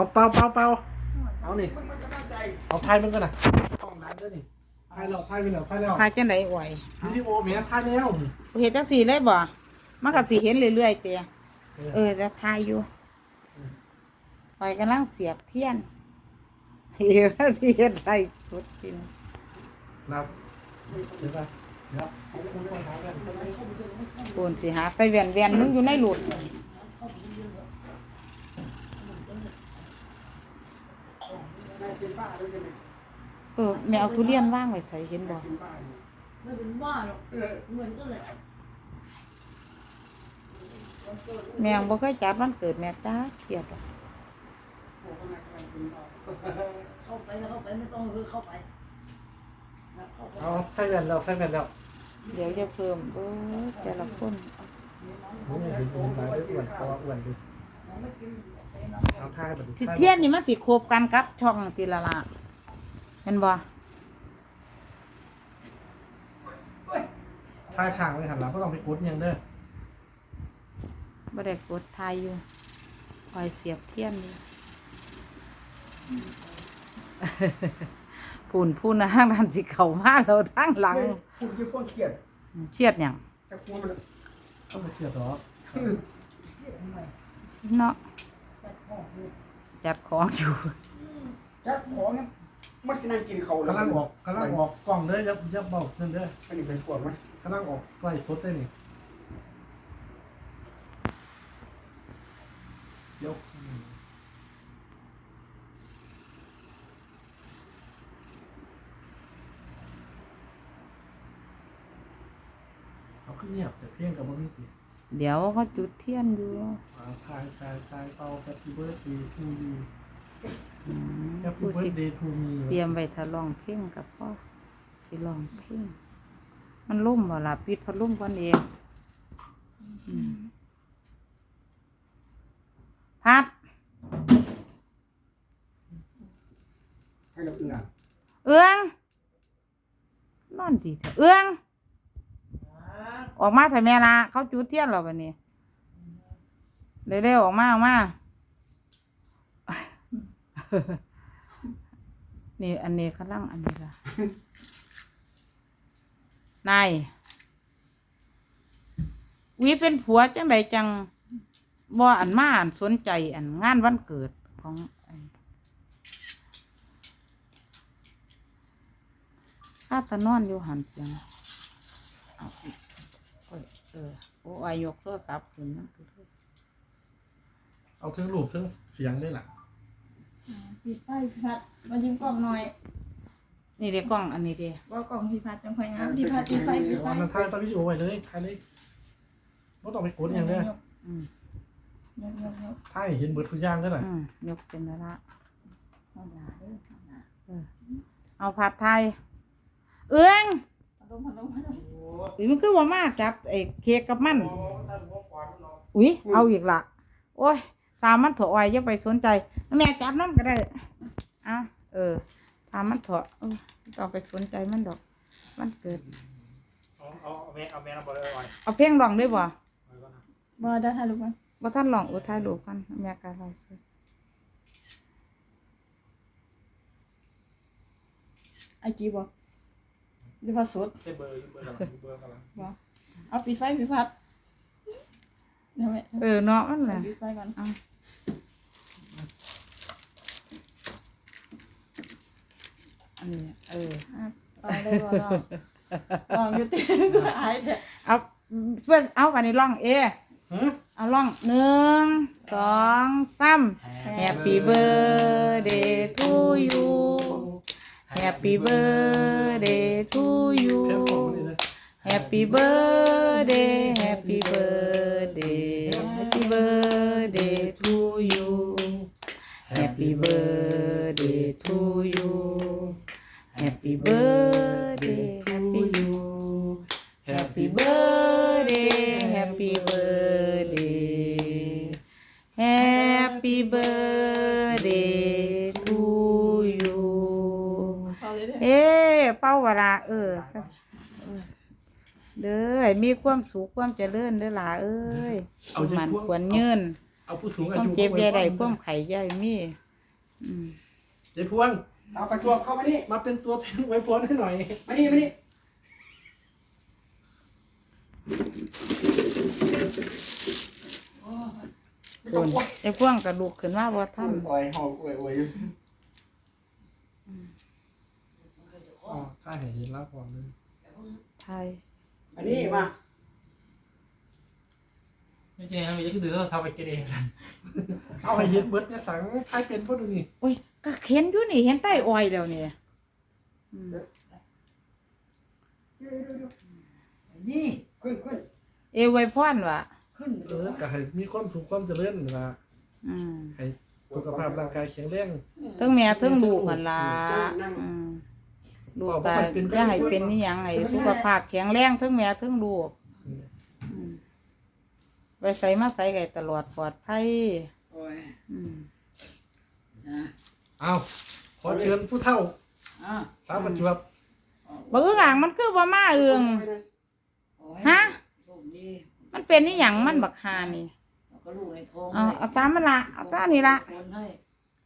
เอาเป่าเป่าเป่าเอานี่เอาไทยมันกันนะห้องน้ำด้วยนี่ไทยแล้วไทยไปแล้วไทยแล้วพายจังได๋อ่อยวิดีโอเมียไทยแล้วเฮ็ดจังซี่เลยบ่มันก็สิเห็นเรื่อยๆเตะเออแล้วทายอยู่ปล่อยกำลังเสียบเทียนเฮ็ดเฮ็ดได้สุดจริงนับเดี๋ยวไปเดี๋ยวเอาไปคุยกันหากันปูนสิหาใส่แว่นแว่นมึงอยู่ในหลุด เออแม่เอาทุเรียนว่างไว้ใส่เห็นบ่ไม่เป็นบ้าหรอกเหมือนกันเลยแม่บ่เคยจัดวันเกิดแม่จ้าเทียบหรอกเข้าไปแล้วเข้าไปไม่ต้องคือเข้าไปเข้าไปเอาไทยแว่นแล้วไทยแว่นแล้วเดี๋ยวจะเพิ่มเออแต่ละคน นี่เห็นคนตายด้วยอ้วนเพราะว่าอ้วนดิ เอาไทยแบบสิเทียนนี่มันสิครบกันกับช่องติละละเห็นบ่ไทยข้างไว้หันหลังก็ต้องไปกดยังเด้อบ่ได้กดทายอยู่คอยเสียบเทียนอยู่ปุ่นพูนนะห้างนั้นสิเข้ามาแล้วทางหลังคุณคือคนเขียนเชียดหยังแต่กลัวมันต้องไปเสียบหรอ เนาะจัดของอยู่จักของเนี่ยมันสินั่งกินเขาแล้วกำลังออกกำลังออกกล่องเด้อยับยับเบานั่นเด้ออันนี้เป็นขวดมันกำลังออกไล่สดได้นี่เดี๋ยวเอาขึ้นเงียบแต่เพียงกับบ่มีติ เดี๋ยวเขาจุดเทียนอยู่อ่าทายทายทายเอา Happy Birthday to you อืม Happy ผู้สิ Birthday to me เตรียมไว้ถ้าลองเพลงกับพ่อสิลองเพลงมันล่มบ่ล่ะปิดพัดลมก่อนเองอืมพัดให้เราเอื้อเอื้องนอนดีเถอะเอื้อง ออกมาเถอะแม่ละเขาจุดเทียนเราแบันนี้เร็วๆออกมาออกมานี่อันนี้กำลังอันนี้ละนายวิเป็นผัวจังใดจังบ่อันมาอันสนใจอันงานวันเกิดของไอ้ข้าตะนอนอยู่หันเสียง เอาอีกโอ้ยเออโอ้ยยกโทรศัพท์ขึ้นนั่นคือเอาถึงรูปถึงเสียงได้ล่ะพี่ไฟพี่พัดมายิ้มกล่องหน่อยนี่เด็กกล้องอันนี้เด้ว่ากล่องพี่พัดจังค่อยงามพี่พัดพี่ไฟพี่ไฟวันนั้นถ่ายตอนวิดีโอไว้เลยถ่ายเลยไม่ต้องไปกดอย่างเด้ออืมยกยกยกถ่ายให้เห็นเบิดทุกอย่างได้อล่ะอืมยกเป็นระละเอาหนาเด้อเอาหนาเออเอาผัดไทย เอื้องพั ดลมพัดลมพัดลมอุ้ยมันคือว่ามาจับไอ้เค้กกับมัน อุ้ยเอาอีกละโอ้ยตามมันเถอะอ้อยอย่าไปสนใจ แม่จับน้ำก็ได้อะเออ ตามมันเถอะเออไม่ต้องไปสนใจมันดอก มันเกิด เอาเอาเอาแม่เอาแม่เอาบอลเลยอ่อยเอาเพลงร้องด้วยบ่บอได้ถ่ายรูปกันบ่ท่านร้องอุทัยดูกันแม่กาไลฟ์สดไอจีบอ หรือว่าสดเบอร์เบอร์กันเบอร์กันบอเอาพี่ไฟพี่พัดเดี๋ยวแม่เออเนาะมันแหละพี่ไฟก่อนเอา อันนี้เอออะต่อเลยบอลองลองอยู่เต็มก็อายแท้เอาเพื่อนเอาวันนี้ร้องเอฮะ เอาร้องหนึ่งสองสาม Happy birthday to you Happy birthday to you. Happy birthday, happy birthday, happy birthday to you. Happy birthday to you. Happy birthday, happy you. Happy birthday, happy birthday. Happy birthday. เอาเลยเด้อเอ๊เป้าวะลาเออเด้อให้มีความสุขความเจริญเด้อหล่ะเอ้ยเอามันพวกควรยืนเอาผู้สูงคอาวามยุเจ็บใหญ่ใดความไข่ใหญ่มีอืมเจ๊พวงสาวประจวบเข้ามานี่ มาเป็นตัวแทนไว้พรให้หน่อย มานี่ มานี่คนไอ้พวงกระดูกขึ้นมาบ่ทันโอ้ยหอบโอ้ยโอ้ย อ๋อ ถ้าเห็นเห็นแล้วพรเลยไทยอันนี้มาไม่ใช่นะมีก็คือเราทำไปกินเองเอาให้เห็นเบิดเนี่ยสังทายเป็นพวกดูนี่โอ้ยก็เห็นอยู่นี่เห็นใต้ออยแล้วนี่อืมเดี๋ยวเดี๋ยวเดี๋ยวนี่ขึ้นขึ้นเอไวยพรว่ะขึ้นเออก็ให้มีความสุขความเจริญนะอืมให้สุขภาพร่างกายแข็งแรงทั้งแม่ทั้งลูกกันล่ะอืม ลูกก็จะให้เป็นนี่ยังไงสุขภาพแข็งแรงทั้งแม่ทั้งลูกอืมไปใส่มาใส่ไก่ตลอดปลอดภัยโอ้ยอืมนะเอาขอเชิญผู้เฒ่าอะสาวประจวบบ่อึ่งอ่างมันคือบ่มาเอืองโอ้ยฮะ โชคดีมันเป็นนี่หยังมันบักฮานี่แล้วก็ลูกในท้องเอาเอาซ้ำมันละเอาซ้ำนี่ละ คนให้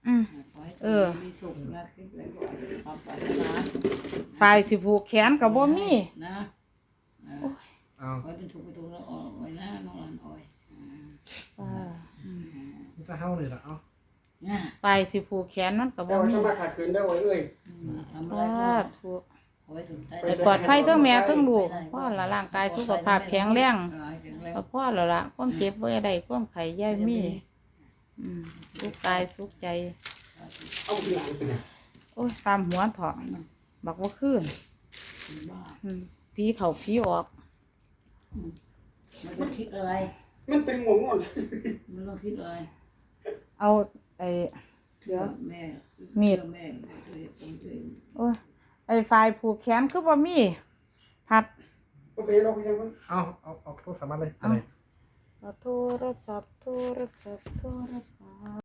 อืมขอให้เออมีสุขนะคิดอะไรก็ความปรารถนาฝ่ายสิผูกแขนกับบ่มีนะนะเอาขอให้เป็นสุขไปตรงแล้วอ่อนไว้นะน้องหลานอ้อยอ่านี่จะเฮาเลยล่ะเอานะฝ่ายสิผูกแขนมันกับแต่บ่ว่ามีจะมาขาดขืนได้โอ้ยเอ้ย ทำอะไรสาก็ธุขอให้สุขใจให้ปลอดภัยทั้งแม่ทั้งลูกพ่อละร่างกายสุขภาพแข็งแรงอ่าแข็งแรง ก็พ่อและละความเจ็บบ่ได้ความไข้ย่ายมีอืม สุขกายสุขใจเอาทีหลังเป็นไงโอ้ยซ้ำหัวเถาะบักว่าคืนบ้าอืมผีเข้าผีออกไม่ต้องคิดอะไร มันเป็นง่วงง่วงไม่ต้องคิดอะไร เอาไอ้เดี๋ยวแม่มีดเชื่อแม่ช่วยผมช่วยโอ้ยไอ้ฝ่ายผูกแขนคือบ่มี พัดก็ไปเรายังเอาเอาเอาโทรศัพท์มาเลยเอา โทรศัพท์โทรศัพท์โทรศัพท์